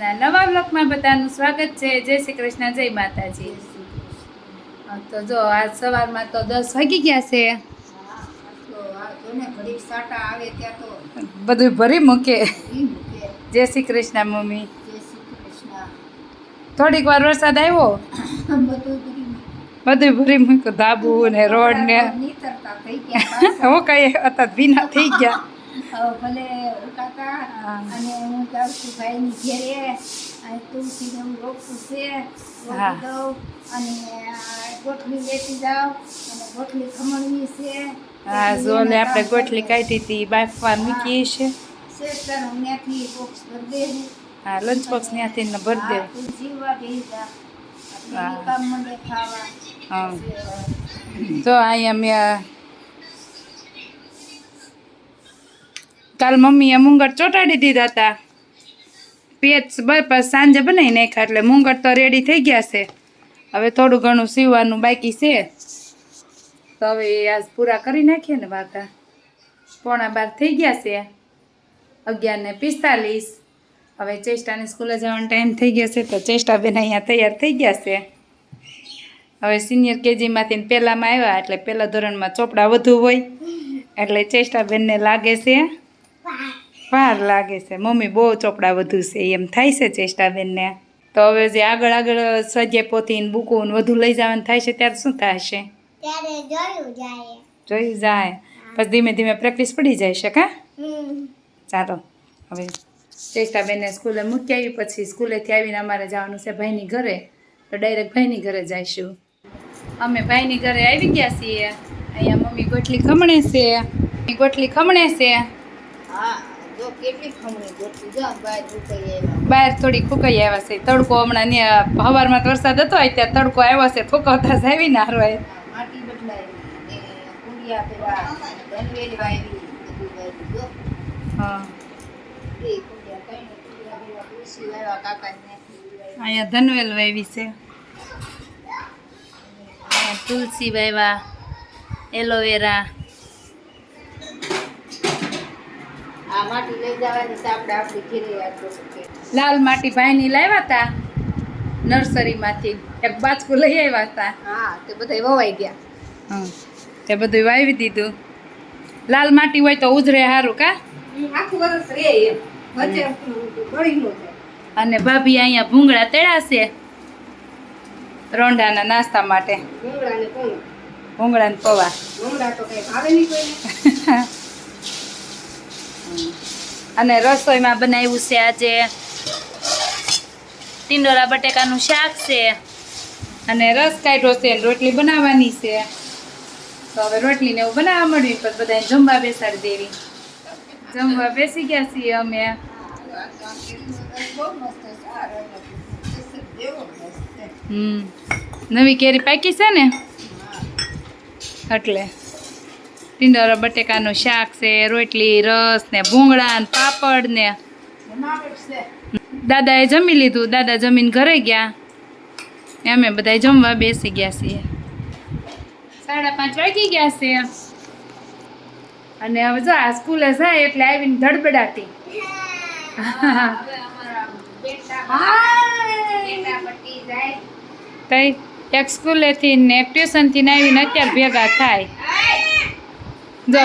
નવા બ્લોકમાં બધાનું સ્વાગત છે. જય શ્રી કૃષ્ણ જય માતાજી. તો જો આજ સવારમાં તો દસ વાગી ગયા છે. બધું ભરી મૂકે. જય શ્રી કૃષ્ણ મમ્મી. થોડીક વાર વરસાદ આવ્યો? બધું ભરી મૂકે. મૂક્યું ધાબુ ને રોડ ને. હું કઈ હતા ભીના થઈ ગયા. ભલે કાકા અને હું જાઉં છું ભાઈની ઘેરે. અને તુલસીને હું રોપું છે દઉં અને ગોઠલી લેતી જાઉં અને ગોઠલી ખમણવી છે. હા જો ને આપણે ગોઠલી કાઢી હતી બાફવા મૂકી છે શેતર હું ત્યાંથી બોક્સ ભરી દે હા લંચ બોક્સ ત્યાંથી ને ભરી દે જીવવા ભેજા કામ ખાવા. હા. તો અહીંયા મેં કાલ મમ્મીએ મુંગટ ચોટાડી દીધા હતા પેચ બસ સાંજે બનાવી નાખ્યા એટલે મુંગટ તો રેડી થઈ ગયા છે. હવે થોડું ઘણું સીવવાનું બાકી છે. તો હવે એ આજ પૂરા કરી નાખીએ ને વાઘા પોણા બાર થઈ ગયા છે. અગિયાર ને પિસ્તાલીસ. હવે ચેષ્ટાની સ્કૂલે જવાનો ટાઈમ થઈ ગયો છે તો ચેષ્ટા બેન અહીંયા તૈયાર થઈ ગયા છે. હવે સિનિયર કેજીમાંથી પહેલાંમાં આવ્યા એટલે પહેલા ધોરણમાં ચોપડા વધુ હોય. એટલે ચેષ્ટાબેનને લાગે છે. વાર લાગે છે. મમ્મી બહુ ચોપડા વધુ છે. એમ થાય છે ચેષ્ટાબેનને. તો હવે જે આગળ આગળ સજે પોતી બુકો વધુ લઈ જવાનું થાય છે ત્યારે શું થશે? ત્યારે જોયું જાય. જોઈ જાય. પછી ધીમે ધીમે પ્રેક્ટિસ પડી જાય છે કા. ચાલો. હવે ચેષ્ટાબેનને સ્કૂલે મૂકી આવી પછી સ્કૂલેથી આવીને અમારે જવાનું છે ભાઈની ઘરે. તો ડાયરેક્ટ ભાઈની ઘરે જઈશું. અમે ભાઈની ઘરે આવી ગયા છીએ. અહીંયા મમ્મી ગોટલી ખમણે છે. ગોટલી ખમણે છે. બહાર થોડી ફૂંકાઈ આવ્યા છે. તડકો હમણાં હવારમાં તો વરસાદ હતો અત્યારે તડકો આવ્યો છે ફૂંકાવતા જ ના તુલસી અહીંયા ધનવેલ વાવી છે. તુલસી વાવ્યા એલોવેરા આ માટી લઈ જવાની છે આપણે આપણી ઘેરે આટલું છે લાલ માટી ભાઈની લાવ્યા હતા નર્સરીમાંથી. એક બાચકું લઈ આવ્યા હતા હા તે બધા વવાઈ ગયા. હા તે બધું વાવી દીધું. લાલ માટી હોય તો ઉજરે સારું કા? અને ભાભી અહીંયા ભૂંગળા તેડાશે રોંઢાના નાસ્તા માટે. ભૂંગળા ને પૌવા. ભૂંગળા તો કઈ ભાવે નહીં અને રસોઈમાં બનાવ્યું છે આજે ટીંડોરા બટેકાનું શાક છે. અને રસ કાઢ્યો છે રોટલી બનાવવાની છે. તો હવે રોટલીને એવું બનાવવા મળ્યું પણ બધાને જમવા બેસાડી દેવી. જમવા બેસી ગયા છીએ અમે. હમ. નવી કેરી પાકી છે ને? એટલે. ટીંડોરા બટેકાનું શાક છે, રોટલી, રસ ને ભૂંગળા ને પાપડ ને. દાદાએ જમી લીધું. દાદા જમીન ઘરે ગયા. અમે બધા જમવા બેસી ગયા છીએ. સાડા પાંચ વાગી ગયા છે. અને હવે જો આ સ્કૂલે જાય એટલે આવીને ધડબડાતી તઈ એક સ્કૂલેથી ને એક ટ્યુશનથી આવીને અત્યારે ભેગા થાય. જો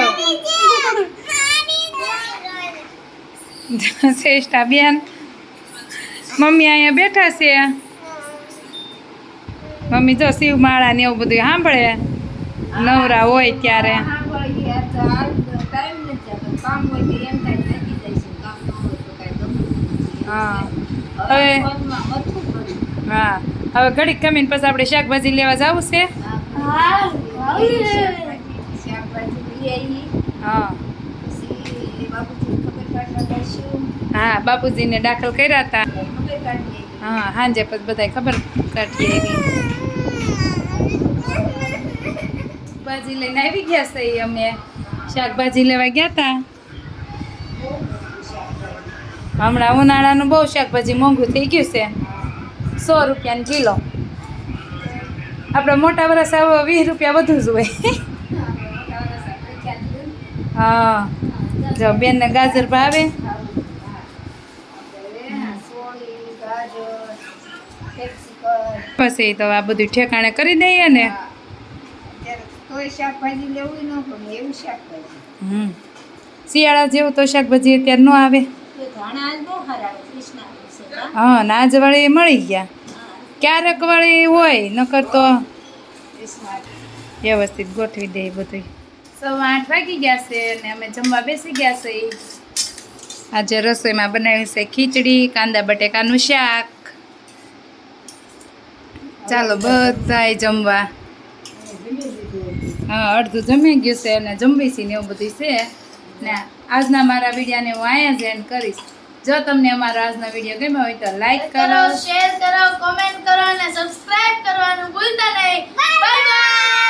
શ્રેષ્ઠા બેન. મમ્મી અહીંયા બેઠા છે. મમ્મી જો શિવ માળા ને એવું બધું સાંભળે. નવરા હોય ત્યારે. હા. હવે. હા. હવે ઘડીક કમીને પછી આપણે શાકભાજી લેવા જવું છે. આવી. હા. બાપુજીને. હા દાખલ કર્યા હતા. હા સાંજે પછી બધાય ખબર કાઢી આવી. ભાજી લઈને આવી ગયા છે અમે. શાકભાજી લેવા ગયા હતા હમણાં ઉનાળાનું બહુ શાકભાજી મોંઘું થઈ ગયું છે. સો રૂપિયાની કિલો. આપણે મોટા વરસ આવો વીસ રૂપિયા વધુ જ હોય. હા. જો બેનને ગાજર ભાવે. આપણે સોળી ગાજર કેપ્સિકમ પછી તો આ બધું ઠેકાણે કરી દઈએ ને. શાકભાજી લેવું ન ગમે એવું શાકભાજી. હમ. શિયાળા જેવું તો શાકભાજી અત્યારે ન આવે? હા? નાજ વાળી મળી ગયા. ક્યારેક વાળી હોય નકર તો વ્યવસ્થિત ગોઠવી દે બધું સવા આઠ વાગી ગયા છે અને અમે જમવા બેસી ગયા છે. આજે રસોઈમાં બનાવી છે ખીચડી કાંદા બટેકાનું શાક. ચાલો બધાય જમવા. હા અડધું જમી ગયું છે અને જમવી ને એવું બધું છે. ને આજના મારા વિડીયાને હું અહીંયા જ એન્ડ કરીશ. જો તમને અમારો આજનો વીડિયો ગમ્યો હોય તો લાઈક કરો કરો. શેર કરો કોમેન્ટ કરો અને સબસ્ક્રાઇબ કરવાનું ભૂલતા નહીં. Bye bye